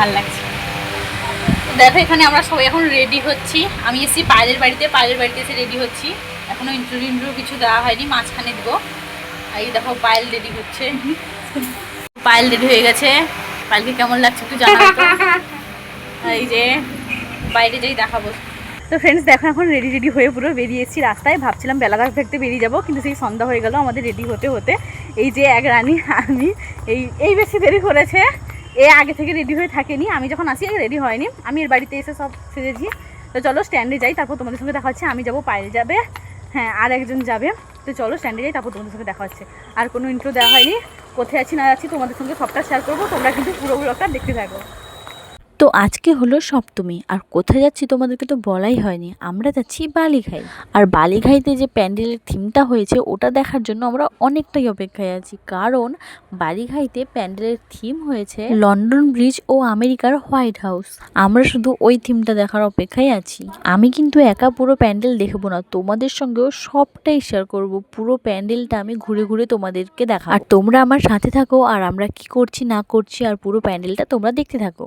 ভালো লাগছে। দেখো, এখানে আমরা সবাই এখন রেডি হচ্ছি। আমি এসেছি পায়ের বাড়িতে পায়ের বাড়িতে এসে রেডি হচ্ছি। এখনও ইন্টারভিউ ইন্টারভিউ কিছু দেওয়া হয়নি, মাঝখানে দেবো। এই দেখো, পায়েল রেডি হচ্ছে। পায়েল রেডি হয়ে গেছে। পায়েলকে কেমন লাগছে একটু জানা এই যে, বাইরে যাই দেখাবো। তো ফ্রেন্ডস দেখো, এখন রেডি রেডি হয়ে পুরো বেরিয়ে এসেছি রাস্তায়। ভাবছিলাম বেলাঘাট থাকতে বেরিয়ে যাব, কিন্তু সেই সন্ধ্যা হয়ে গেল আমাদের রেডি হতে হতে। এই যে এক রানী, আমি, এই এই বেশি দেরি করেছে। এ আগে থেকে রেডি হয়ে থাকেনি, আমি যখন আসি রেডি হয়নি, আমি এর বাড়িতে এসে সব সেজেছি। তো চলো স্ট্যান্ডে যাই, তারপর তোমাদের সঙ্গে দেখা হচ্ছে, আমি যাব পায়েল যাবে হ্যাঁ আর একজন যাবে। তো চলো স্ট্যান্ডে যাই, তারপর তোমাদের সঙ্গে দেখা হচ্ছে। আর কোনো ইন্ট্রো দেওয়া হয়নি, কোথায় আছি, না আছি তোমাদের সঙ্গে সবটা শেয়ার করব, তোমরা কিন্তু পুরো ব্লগটা দেখতে থাকো। তো আজকে হলো সপ্তমী, আর কোথায় যাচ্ছি তোমাদেরকে তো বলাই হয়নি। আমরা যাচ্ছি বালিঘাই। আর বালিঘাইতে যে প্যান্ডেলের থিমটা হয়েছে, ওটা দেখার জন্য আমরা অনেকটাই অপেক্ষায় আছি। কারণ বালিঘাইতে প্যান্ডেলের থিম হয়েছে লন্ডন ব্রিজ ও আমেরিকার হোয়াইট হাউস। আমরা শুধু ওই থিমটা দেখার অপেক্ষায় আছি। আমি কিন্তু একা পুরো প্যান্ডেল দেখব না, তোমাদের সঙ্গেও সবটাই শেয়ার করব। পুরো প্যান্ডেলটা আমি ঘুরে ঘুরে তোমাদেরকে দেখা আর তোমরা আমার সাথে থাকো, আর আমরা কি করছি না করছি, আর পুরো প্যান্ডেলটা তোমরা দেখতে থাকো।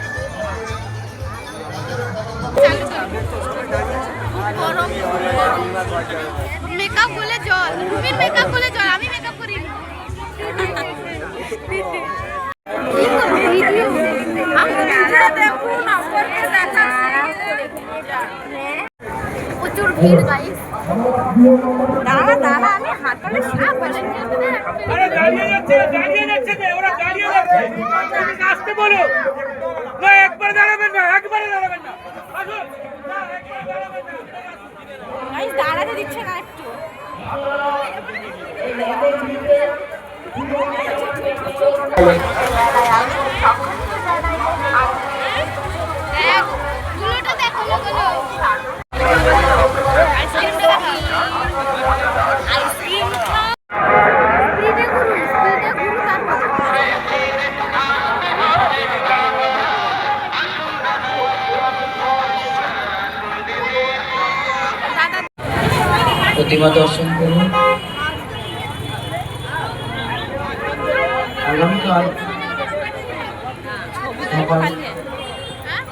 মেকআপ বলে জল রুমির মেকআপ বলে জল আমি মেকআপ করি প্রচুর ভিড় গাইস দাঁড়া দাঁড়া আমি হাত পালে সাপ আরে দাঁড়িয়ে যাচ্ছে দাঁড়িয়ে যাচ্ছে ওরা দাঁড়িয়ে যাচ্ছে। আসতে বলো না একবার দাঁড়াবেন না একবারে দাঁড়াবেন না আসুন না, একবারে দাঁড়াবেন না। গাইস দাঁড়াতে দিচ্ছে না একটু প্রতিমা দর্শন করুন। আগামীকাল সকাল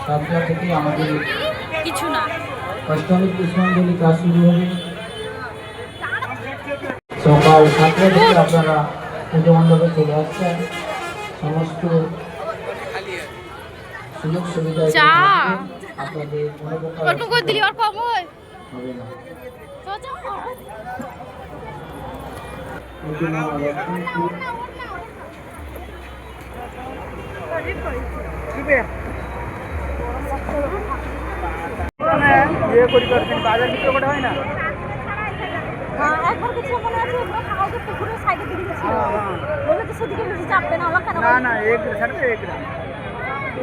সাতটা থেকে আমাদের কিছু না। অষ্টমী পুষ্পাঞ্জলি কাজ শুরু হবে। সকাল সাতটা থেকে আপনারা পুজো মণ্ডপে চলে আসছেন। সমস্ত সুযোগ সুবিধা আপনাদের কোনো প্রকার হয় হবে না। ইয়ে করি বাজার বিক্রি করা হয় না? হ্যাঁ, একবার কিছু মনে আছে? ওগুলো খাওয়া যে পুকুরের সাইডে দিয়ে গেছিল। বলে তো সেদিকে বেশি চাপবে না কেন না না এক ছাড়বে এক গ্রাম।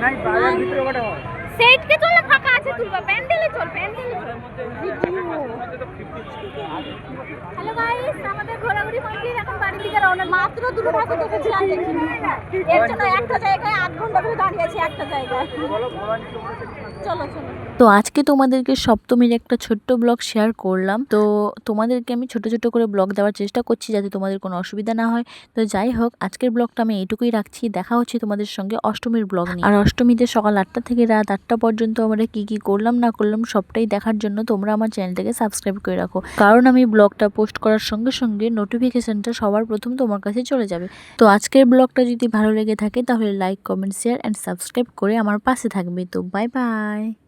নাই বাজার বিক্রি করা হয়। সেইটকে চলে ফাঁকা আছে তুলবা প্যান্ডেলে চল প্যান্ডেলে হ্যালো গাইস আমাদের ঘোরাঘুরি কমপ্লিট এখন বাড়ির দিকে মাত্র দুটো ঠাকুর দেখেছি আর দেখিনি। এর জন্য একটা জায়গায় আধ ঘণ্টা ধরে দাঁড়িয়ে আছি, একটা জায়গায়। চলো চলো। তো আজকে তোমাদেরকে সপ্তমীর একটা ছোট্ট ব্লগ শেয়ার করলাম। তো তোমাদেরকে আমি ছোট ছোট করে ব্লগ দেওয়ার চেষ্টা করছি যাতে তোমাদের কোনো অসুবিধা না হয়। তো যাই হোক, আজকের ব্লগটা আমি এইটুকুই রাখছি। দেখা হচ্ছে তোমাদের সঙ্গে অষ্টমীর ব্লগ নিয়ে। আর অষ্টমীতে সকাল আটটা থেকে রাত আটটা পর্যন্ত আমরা কি কি করলাম, না করলাম সবটাই দেখার জন্য তোমরা আমার চ্যানেলটাকে সাবস্ক্রাইব করে রাখো। কারণ আমি ব্লগটা পোস্ট করার সঙ্গে সঙ্গে নোটিফিকেশনটা সবার প্রথম তোমার তোমার কাছে চলে যাবে। তো আজকের ব্লগটা যদি ভালো লেগে থাকে, তাহলে like comment share and subscribe করে আমার পাশে থাকবে। তো বাই বাই